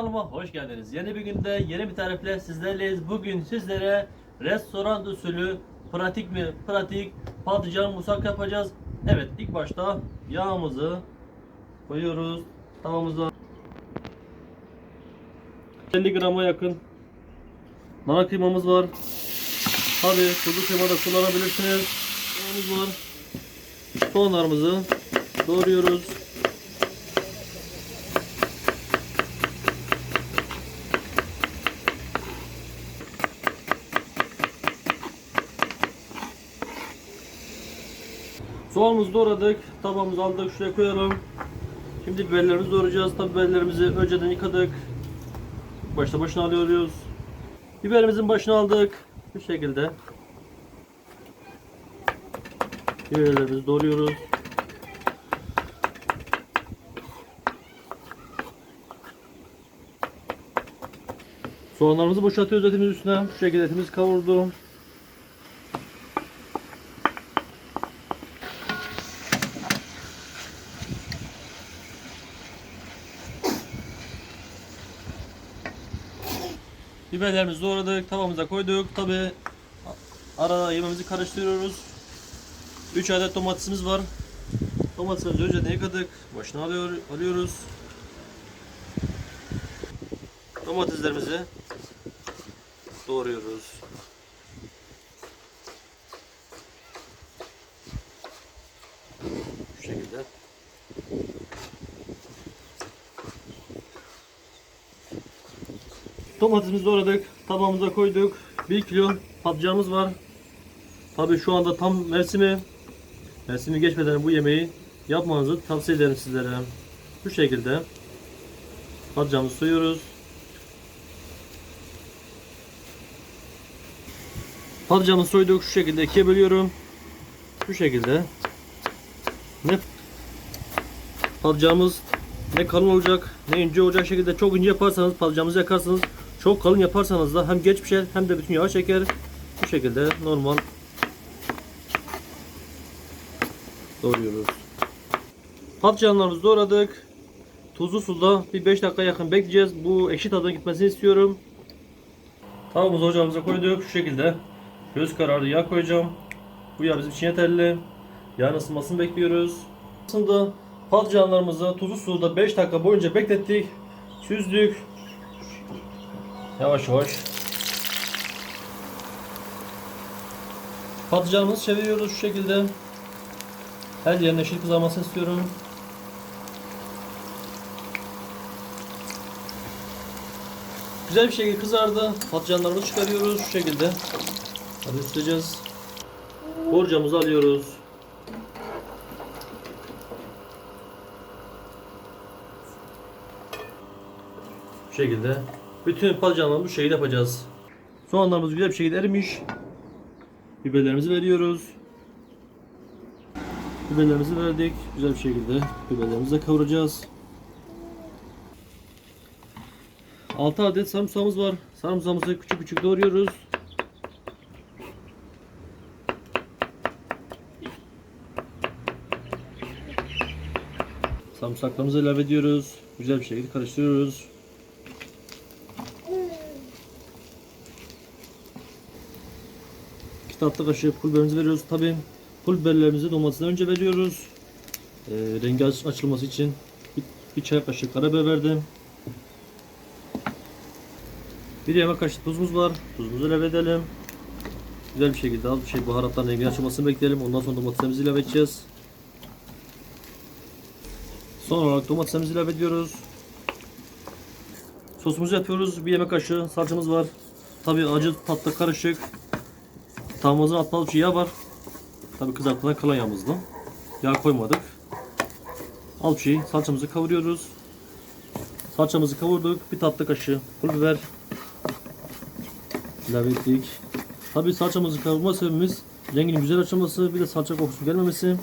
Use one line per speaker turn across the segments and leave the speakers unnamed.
Kanalıma hoş geldiniz. Yeni bir günde yeni bir tarifle sizlerleyiz. Bugün sizlere restoran usulü pratik mi? Pratik patlıcan musak yapacağız. Evet ilk başta yağımızı koyuyoruz. Tavamıza 50 grama yakın nana kıymamız var. Tabi kuzu kıyma da kullanabilirsiniz. Soğanımız var. Soğanlarımızı doğruyoruz. Soğanımızı doğradık. Tabağımızı aldık. Şuraya koyalım. Şimdi biberlerimizi doğrayacağız. Tabi biberlerimizi önceden yıkadık. Başta başına alıyoruz. Biberimizin başına aldık. Bu şekilde. Biberlerimizi doğruyoruz. Soğanlarımızı boşaltıyoruz etimiz üstüne. Bu şekilde etimiz kavurdu. Biberlerimizi doğradık, tavamıza koyduk. Tabi arada yemeğimizi karıştırıyoruz. 3 adet domatesimiz var. Domatesimizi önceden yıkadık. Başına alıyor, alıyoruz. Domateslerimizi doğruyoruz. Şu şekilde. Domatesimizi doğradık. Tabağımıza koyduk. 1 kilo patlıcanımız var. Tabi şu anda tam mevsimi. Mevsimi geçmeden bu yemeği yapmanızı tavsiye ederim sizlere. Bu şekilde patlıcanımızı soyuyoruz. Patlıcanımızı soyduk. Şu şekilde ikiye bölüyorum. Bu şekilde. Ne patlıcanımız ne kalın olacak ne ince olacak şekilde çok ince yaparsanız patlıcanınızı yakarsınız. Çok kalın yaparsanız da hem geç pişer hem de bütün yağı çeker. Bu şekilde normal doğruyoruz. Patlıcanlarımızı doğradık. Tuzlu suda bir 5 dakika yakın bekleyeceğiz. Bu ekşi tadına gitmesini istiyorum. Tavamızı ocağımıza koyduk. Şu şekilde göz kararı yağ koyacağım. Bu yağ bizim için yeterli. Yağın ısınmasını bekliyoruz. Aslında patlıcanlarımızı tuzlu suda 5 dakika boyunca beklettik. Süzdük. Yavaş yavaş. Patlıcanımızı çeviriyoruz şu şekilde. Her yerine eşit kızarmasını istiyorum. Güzel bir şekilde kızardı. Patlıcanlarımızı çıkarıyoruz şu şekilde. Hadi tutacağız. Borcamızı alıyoruz. Bu şekilde. Bütün patlıcanları bu şekilde yapacağız. Soğanlarımız güzel bir şekilde erimiş. Biberlerimizi veriyoruz. Biberlerimizi verdik. Güzel bir şekilde biberlerimizi de kavuracağız. 6 adet sarımsağımız var. Sarımsağımızı küçük küçük doğruyoruz. Sarımsaklarımızı ilave ediyoruz. Güzel bir şekilde karıştırıyoruz. İki tatlı kaşığı pul veriyoruz. Tabi pul biberlerimizi domatesden önce veriyoruz. Ee, rengi aç- açılması için bir, çay kaşığı karabiber verdim. Bir yemek kaşığı tuzumuz var. Tuzumuzu ilave edelim. Güzel bir şekilde az şey baharatların rengi açılmasını bekleyelim. Ondan sonra domatesimizi ilave edeceğiz. Son olarak domatesimizi ilave ediyoruz. Sosumuzu yapıyoruz. Bir yemek kaşığı salçamız var. Tabi acı tatlı karışık. Tavamızın altında şey yağ var. Tabi kızartılan kalan yağımızdı. Yağ koymadık. Al şey salçamızı kavuruyoruz. Salçamızı kavurduk. Bir tatlı kaşığı pul biber ilave ettik. Tabi salçamızı kavurma sebebimiz renginin güzel açılması bir de salça kokusu gelmemesi.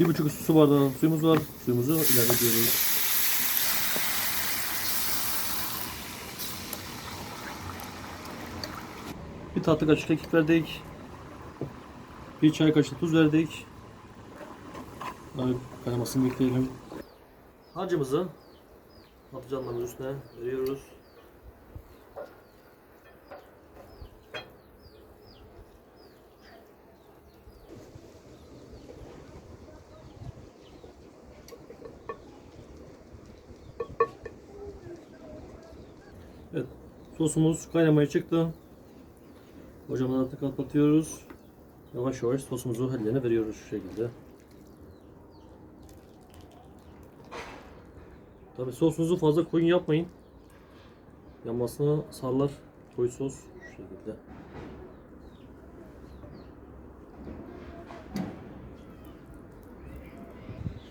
Bir buçuk su bardağı suyumuz var. Suyumuzu ilave ediyoruz. Bir tatlı kaşık kekik verdik. Bir çay kaşığı tuz verdik. Kaynamasını bekleyelim. Harcımızı patlıcanların üstüne veriyoruz. Evet, sosumuz kaynamaya çıktı. Ocağımızı artık kapatıyoruz. Yavaş yavaş sosumuzu ellerine veriyoruz şu şekilde. Tabi sosunuzu fazla koyun yapmayın. Yanmasına sarlar koyu sos şu şekilde.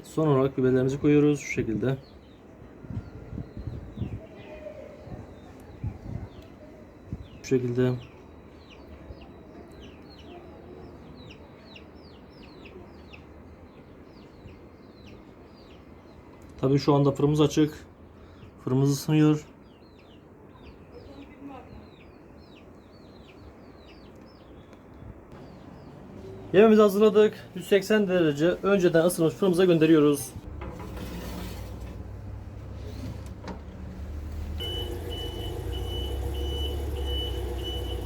Son olarak biberlerimizi koyuyoruz şu şekilde. Şu şekilde. Tabii şu anda fırınımız açık. Fırınımız ısınıyor. Yemeğimizi hazırladık. 180 derece önceden ısınmış fırınımıza gönderiyoruz.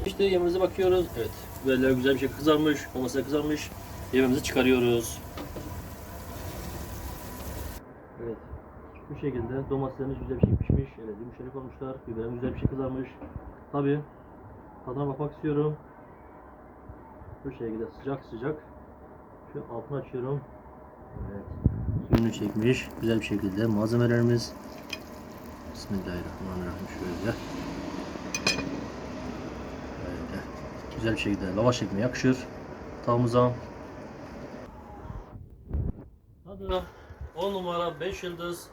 İşte yemeğimize bakıyoruz. Evet. Biberler güzel bir şey kızarmış. De kızarmış. Yemeğimizi çıkarıyoruz. Evet. Bu şekilde domateslerimiz güzel bir şey pişmiş. Evet yumuşacık olmuşlar. Biberimiz güzel bir şey kızarmış. Tabi tadına bakmak istiyorum. Bu şekilde sıcak sıcak. Şu altını açıyorum. Evet. Suyunu çekmiş. Güzel bir şekilde malzemelerimiz. Bismillahirrahmanirrahim. Şöyle. Böyle. Güzel bir şekilde lavaş ekmeği yakışır. Tavamıza. Hadi 10 numara 5 yıldız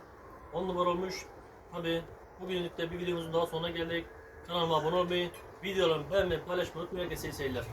10 numara olmuş. Tabi bugünlük de bir videomuzun daha sonuna geldik. Kanalıma abone olmayı, videolarımı beğenmeyi, paylaşmayı unutmayın. Herkese iyi seyirler.